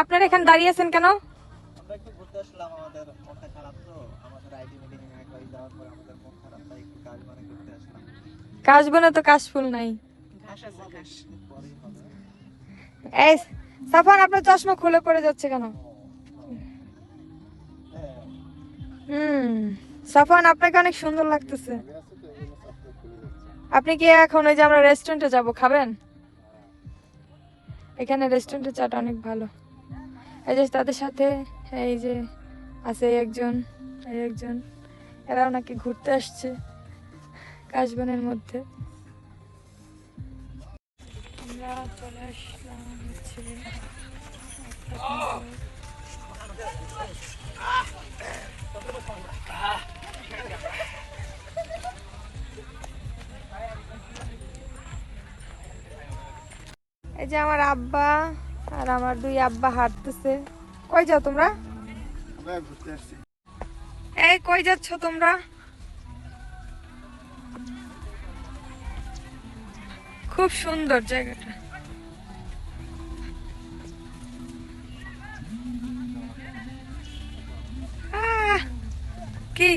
আপনারা এখানে দাঁড়িয়ে আছেন কেন? আমরা একটু ঘুরতে আসলাম আমাদের মনটা খারাপ তো। আমাদের আইডি মিটিং এক হয়ে যাওয়ার পর আমাদের মন খারাপ তাই একটু কাজ মানে ঘুরতে আসলাম। কাশবনে তো কাশফুল নাই। ঘাস আছে ঘাস। পরেই হবে। এই সাফান আপনার চশমা খুলে পড়ে যাচ্ছে কেন? হুম সাফান আপনাকে অনেক সুন্দর লাগতেছে। আপনি কি এখন ওই যে আমরা রেস্টুরেন্টে যাব খাবেন? এখানে রেস্টুরেন্টের চাটা অনেক ভালো। এই যে তাদের সাথে, এই যে আছে একজন, এই একজন। এরাও নাকি ঘুরতে আসছে কাশবনের মধ্যে। এই যে আমার আব্বা। আর আমার দুই আব্বা হাঁটতেছে। কই যাও তোমরা? এই, কই যাচ্ছ তোমরা? খুব সুন্দর জায়গাটা। কি?